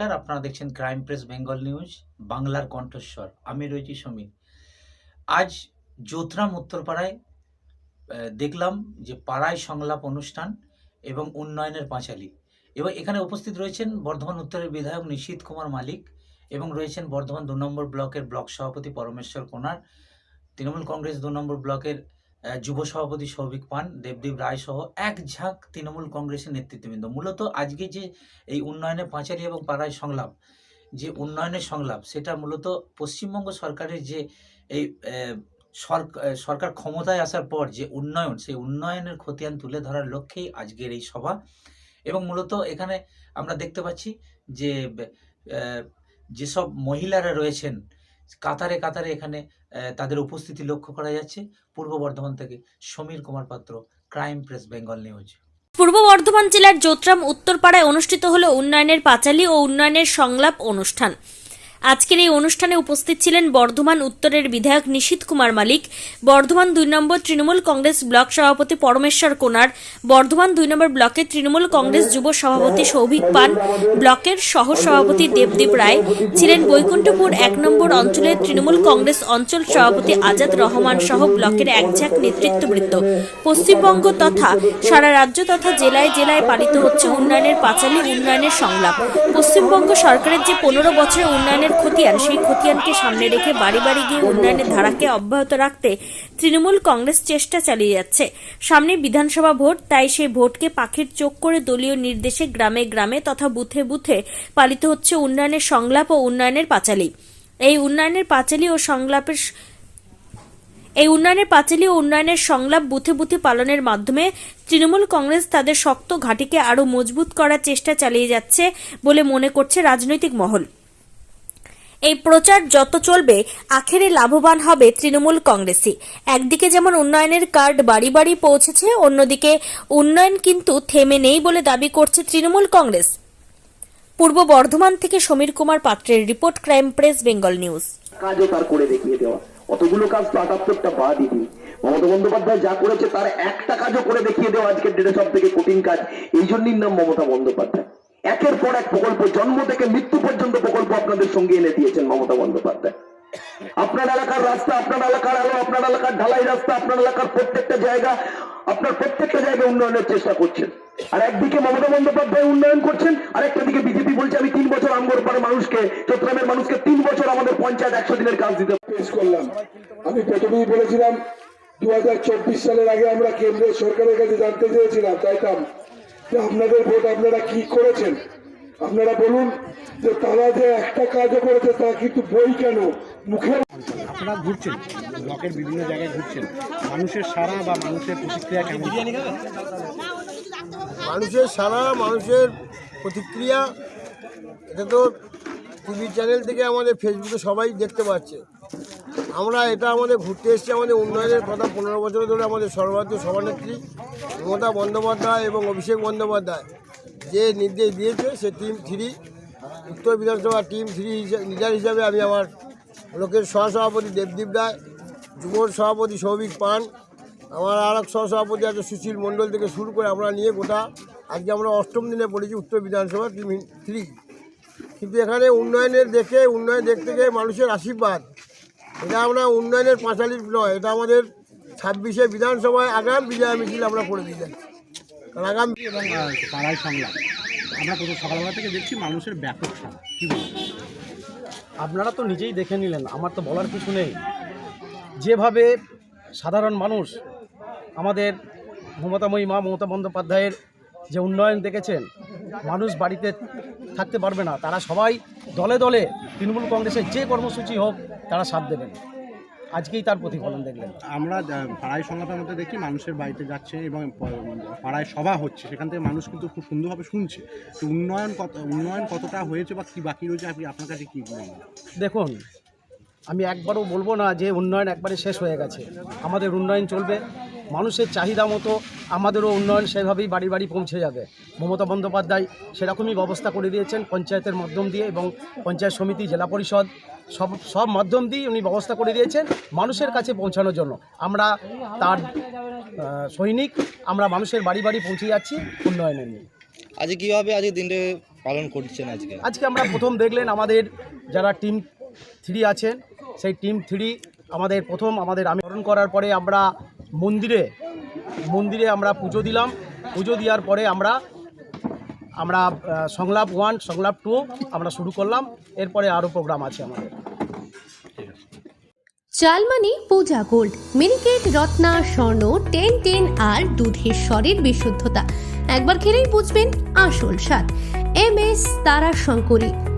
নমস্কার, আপনারা দেখছেন ক্রাইম প্রেস বেঙ্গল নিউজ বাংলার কণ্ঠস্বর। আমি রয়েছি সমীর। আজ যোথরাম উত্তরপাড়ায় দেখলাম যে পাড়ায় সংলাপ অনুষ্ঠান এবং উন্নয়নের পাঁচালী। এবং এখানে উপস্থিত রয়েছেন বর্ধমান উত্তরের বিধায়ক নিশীত কুমার মালিক এবং রয়েছেন বর্ধমান দু নম্বর ব্লকের ব্লক সভাপতি পরমেশ্বর কোনার, তৃণমূল কংগ্রেস দু নম্বর ব্লকের যুব সভাপতি সৌভিক পান, দেবদীপ রায় সহ এক ঝাঁক তৃণমূল কংগ্রেসের নেতৃত্ববৃন্দ। মূলত আজকে যে এই উন্নয়নে পাঁচালী এবং পাড়ায় সংলাপ, যে উন্নয়নের সংলাপ, সেটা মূলত পশ্চিমবঙ্গ সরকারের যে এই সরকার ক্ষমতায় আসার পর যে উন্নয়ন, সেই উন্নয়নের খতিয়ান তুলে ধরার লক্ষ্যেই আজকের এই সভা। এবং মূলত এখানে আমরা দেখতে পাচ্ছি যে যেসব মহিলারা রয়েছেন কাতারে কাতারে এখানে তাদের উপস্থিতি লক্ষ্য করা যাচ্ছে। পূর্ব বর্ধমান থেকে সমীর কুমার পাত্র, ক্রাইম প্রেস, বেঙ্গল নিউজ। পূর্ব বর্ধমান জেলার জোত্রাম উত্তরপাড়ায় অনুষ্ঠিত হলো উন্নয়নের পাঁচালী ও উন্নয়নের সংলাপ অনুষ্ঠান। আজকের এই অনুষ্ঠানে উপস্থিত ছিলেন বর্ধমান উত্তরের বিধায়ক নিশীত কুমার মালিক, বর্ধমান দুই নম্বর তৃণমূল কংগ্রেস ব্লক সভাপতি পরমেশ্বর কোনার, বর্ধমান দুই নম্বর ব্লকের তৃণমূল কংগ্রেস যুব সভাপতি সৌভিক পান, ব্লকের সহ সভাপতি দেবদীপ রায়, ছিলেন বৈকুণ্ঠপুর এক নম্বর অঞ্চলের তৃণমূল কংগ্রেস অঞ্চল সভাপতি আজাদ রহমান সহ ব্লকের একঝাক নেতৃত্ববৃন্দ। পশ্চিমবঙ্গ তথা সারা রাজ্য তথা জেলায় জেলায় পালিত হচ্ছে উন্নয়নের পাঁচালী উন্নয়নের সংলাপ। পশ্চিমবঙ্গ সরকারের যে পনেরো বছরের উন্নয়নের খতিয়ান, সেই খতিয়ানকে সামনে রেখে বাড়ি বাড়ি গিয়ে উন্নয়নের ধারাকে অব্যাহত রাখতে তৃণমূল কংগ্রেস চেষ্টা চালিয়ে যাচ্ছে। সামনে বিধানসভা ভোট, তাই সেই ভোটকে পাখির চোখ করে দলীয় নির্দেশে গ্রামে গ্রামে তথা বুথে বুথে পালিত হচ্ছে উন্নয়নের সংলাপ ও উন্নয়নের পাঁচালী। এই উন্নয়নের পাঁচালী ও সংলাপের এই উন্নয়নের পাঁচালী ও উন্নয়নের সংলাপ বুথে বুথে পালনের মাধ্যমে তৃণমূল কংগ্রেস তাদের শক্ত ঘাঁটিকে আরও মজবুত করার চেষ্টা চালিয়ে যাচ্ছে বলে মনে করছে রাজনৈতিক মহল। এই প্রচার যত চলবে, আখেরে লাভবান হবে তৃণমূল কংগ্রেসই। একদিকে যেমন উন্নয়নের কার্ড বাড়ি বাড়ি পৌঁছেছে, অন্যদিকে উন্নয়ন কিন্তু থেমে নেই বলে দাবি করছে তৃণমূল কংগ্রেস। পূর্ব বর্ধমান থেকে সমীর কুমার পাত্রের report crime press, Bengal news. কাজও তার করে দেখিয়ে দেওয়া। অতগুলো কাজ তো আটাত্তরটা দিদি মমতা বন্দ্যোপাধ্যায় যা করেছে তার একটা কাজও করে দেখিয়ে দেওয়া আজকের ডেটে সব থেকে কঠিন কাজ। এই জন্যই নাম মমতা বন্দ্যোপাধ্যায়। একের পর এক প্রকল্প, জন্ম থেকে মৃত্যু পর্যন্ত প্রকল্প আপনাদের সঙ্গে এনে দিয়েছেন মমতা বন্দ্যোপাধ্যায়। আপনার এলাকার রাস্তা, আপনার এলাকার আলো, আপনার এলাকার ঢালাই রাস্তা, আপনার এলাকার প্রত্যেকটা জায়গা, আপনার প্রত্যেকটা জায়গায় উন্নয়নের চেষ্টা করছেন। আর একদিকে মমতা বন্দ্যোপাধ্যায় উন্নয়ন করছেন, আর একটা দিকে বিজেপি বলছে, আমি তিন বছর আমগর পাড়ার মানুষকে, চট্টগ্রামের মানুষকে তিন বছর আমাদের পঞ্চায়েত একশো দিনের কাজ দিতে পেশ করলাম। আমি প্রথমেই বলেছিলাম দু হাজার চব্বিশ সালের আগে আমরা কেন্দ্রীয় সরকারের কাছে জানতে চেয়েছিলাম, চাইতাম যে আপনাদের ভোট আপনারা কি করেছেন? আপনারা বলুন যে তারা যে একটা কাজও করেছে তা কিন্তু বই কেন? মুখের আপনারা ঘুরছেন ব্লকের বিভিন্ন জায়গায় ঘুরছেন। মানুষের সারা বা মানুষের প্রতিক্রিয়া কেমন? মানুষের সারা মানুষের প্রতিক্রিয়া এটা তো টিভি চ্যানেল থেকে আমাদের ফেসবুকে সবাই দেখতে পাচ্ছে। আমরা এটা আমাদের ঘুরতে এসেছি, আমাদের উন্নয়নের কথা পনেরো বছর ধরে আমাদের সর্বভারতীয় সভানেত্রী মমতা বন্দ্যোপাধ্যায় এবং অভিষেক বন্দ্যোপাধ্যায় যে নির্দেশ দিয়েছে, সে টিম থ্রি উত্তর বিধানসভা টিম থ্রি লিডার হিসাবে আমি আমার লোকের সহসভাপতি দেবদীপ রায়, যুব সভাপতি সৌভিক পান, আমার আর এক সহসভাপতি আছে সুশীল মণ্ডল থেকে শুরু করে আমরা নিয়ে গোটা, আজকে আমরা অষ্টম দিনে পড়েছি উত্তর বিধানসভা টিম থ্রি কিন্তু এখানে উন্নয়নের দেখে, উন্নয়ন দেখতে গিয়ে মানুষের আশীর্বাদ। এটা আমরা উন্নয়নের পাঁচালির নয় এটা আমাদের ছাব্বিশে বিধানসভায় আগাম বিজয় মিছিল আমরা করে দিয়ে যাচ্ছি কারণ আগাম এবং পাড়ায় সংলাপ। আমরা কত সকালবেলা থেকে দেখছি মানুষের ব্যাপক কি আপনারা তো নিজেই দেখে নিলেন আমার তো বলার কিছু নেই। যেভাবে সাধারণ মানুষ আমাদের মমতাময়ী মা মমতা বন্দ্যোপাধ্যায়ের যে উন্নয়ন দেখেছেন মানুষ বাড়িতে থাকতে পারবে না। তারা সবাই দলে দলে তৃণমূল কংগ্রেসের যে কর্মসূচি হোক তারা সাথ দেবেন। আজকেই তার প্রতিফলন দেখলেন। আমরা পাড়ায় সংলাপের মধ্যে দেখি মানুষের বাড়িতে যাচ্ছে এবং পাড়ায় সভা হচ্ছে। সেখান থেকে মানুষ কিন্তু খুব সুন্দরভাবে শুনছে তো উন্নয়ন কত উন্নয়ন কতটা হয়েছে বা কী বাকি রয়েছে। আপনি আপনার কাছে কী বলবেন দেখুন আমি একবারও বলব না যে উন্নয়ন একবারে শেষ হয়ে গেছে। আমাদের উন্নয়ন চলবে। মানুষের চাহিদা মতো আমাদেরও উন্নয়ন সেভাবেই বাড়ি বাড়ি পৌঁছে যাবে। মমতা বন্দ্যোপাধ্যায় সেরকমই ব্যবস্থা করে দিয়েছেন পঞ্চায়েতের মাধ্যম দিয়ে এবং পঞ্চায়েত সমিতি জেলা পরিষদ সব সব মাধ্যম দিয়ে উনি ব্যবস্থা করে দিয়েছেন মানুষের কাছে পৌঁছানোর জন্য। আমরা তার সৈনিক আমরা মানুষের বাড়ি বাড়ি পৌঁছে যাচ্ছি উন্নয়নের নিয়ে। আজকে কীভাবে আজকে দিনটা পালন করছেন আজকে? আজকে আমরা প্রথম দেখলেন আমাদের যারা টিম থ্রি আছেন সেই টিম থ্রি আমাদের প্রথম আমাদের আমি করার পরে আমরা মন্দিরে মন্দিরে আমরা পুজো দিলাম। পুজো দেওয়ার পরে আমরা আমরা সংলাপ ওয়ান সংলাপ টু আমরা শুরু করলাম। এরপরে আরও প্রোগ্রাম আছে আমাদের। চালমানি Puja gold, Miniket, Ratna, Swarna, ten ten আর দুধের স্বরের বিশুদ্ধতা। একবার খেলেই বুঝবেন আসল স্বাদ। এম এস তারা শঙ্করী